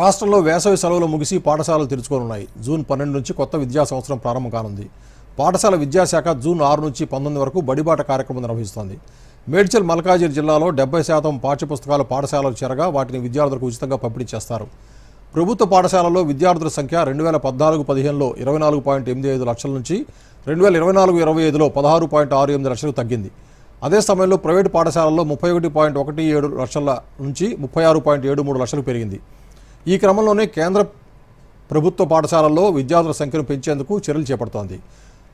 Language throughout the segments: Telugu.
రాష్ట్రంలో వేసవి సెలవులు ముగిసి పాఠశాలలు తెరుచుకోనున్నాయి. జూన్ పన్నెండు నుంచి కొత్త విద్యా సంవత్సరం ప్రారంభం కానుంది. పాఠశాల విద్యాశాఖ జూన్ ఆరు నుంచి పంతొమ్మిది వరకు బడిబాట కార్యక్రమం నిర్వహిస్తోంది. మేడ్చల్ మల్కాజిరి జిల్లాలో డెబ్బై శాతం పాఠ్యపుస్తకాలు పాఠశాలలు చేరగా వాటిని విద్యార్థులకు ఉచితంగా పంపిణీ చేస్తారు. ప్రభుత్వ పాఠశాలల్లో విద్యార్థుల సంఖ్య రెండు వేల పద్నాలుగు పదిహేనులో ఇరవై నాలుగు పాయింట్ ఎనిమిది ఐదు లక్షల నుంచి రెండు వేల ఇరవై నాలుగు ఇరవై ఐదులో పదహారు పాయింట్ ఆరు ఎనిమిది లక్షలకు తగ్గింది. అదే సమయంలో ప్రైవేటు పాఠశాలల్లో ముప్పై ఒకటి పాయింట్ ఒకటి ఏడు లక్షల నుంచి ముప్పై ఆరు పాయింట్ ఏడు మూడు లక్షలకు పెరిగింది. ఈ క్రమంలోనే కేంద్ర ప్రభుత్వ పాఠశాలల్లో విద్యార్థుల సంఖ్యను పెంచేందుకు చర్యలు చేపడుతోంది.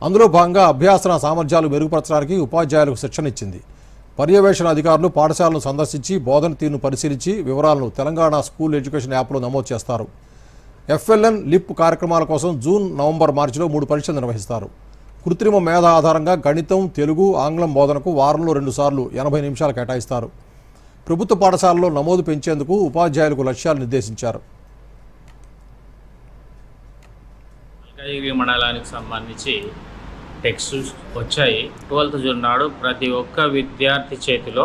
అందులో భాగంగా అభ్యాసన సామర్థ్యాలు మెరుగుపరచడానికి ఉపాధ్యాయులకు శిక్షణ ఇచ్చింది. పర్యవేక్షణ అధికారులు పాఠశాలను సందర్శించి బోధన తీరును పరిశీలించి వివరాలను తెలంగాణ స్కూల్ ఎడ్యుకేషన్ యాప్లో నమోదు చేస్తారు. ఎఫ్ఎల్ఎన్ లిప్ కార్యక్రమాల కోసం జూన్ నవంబర్ మార్చిలో మూడు పరీక్షలు నిర్వహిస్తారు. కృత్రిమ మేధ ఆధారంగా గణితం తెలుగు ఆంగ్లం బోధనకు వారంలో రెండుసార్లు ఎనభై నిమిషాలు కేటాయిస్తారు. ప్రభుత్వ పాఠశాలలో నమోదు పెంచేందుకు ఉపాధ్యాయులకు లక్ష్యాలు నిర్దేశించారు. మల్కాజిగిరి మండలానికి సంబంధించి టెక్స్ట్ వచ్చాయి. ట్వెల్త్ జూన్ నాడు ప్రతి ఒక్క విద్యార్థి చేతిలో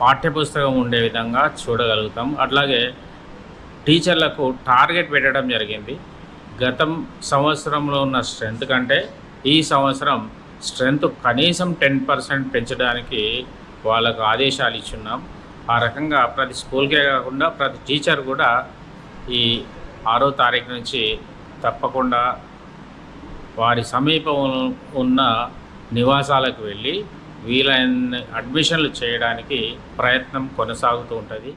పాఠ్యపుస్తకం ఉండే విధంగా చూడగలుగుతాం. అట్లాగే టీచర్లకు టార్గెట్ పెట్టడం జరిగింది. గతం సంవత్సరంలో ఉన్న స్ట్రెంత్ కంటే ఈ సంవత్సరం స్ట్రెంత్ కనీసం టెన్ పర్సెంట్ పెంచడానికి వాళ్ళకు ఆదేశాలు ఇచ్చున్నాం. ఆ రకంగా ప్రతి స్కూల్కే కాకుండా ప్రతి టీచర్ కూడా ఈ ఆరో తారీఖు నుంచి తప్పకుండా వారి సమీపంలో ఉన్న నివాసాలకు వెళ్ళి వీలైన అడ్మిషన్లు చేయడానికి ప్రయత్నం కొనసాగుతూ ఉంటుంది.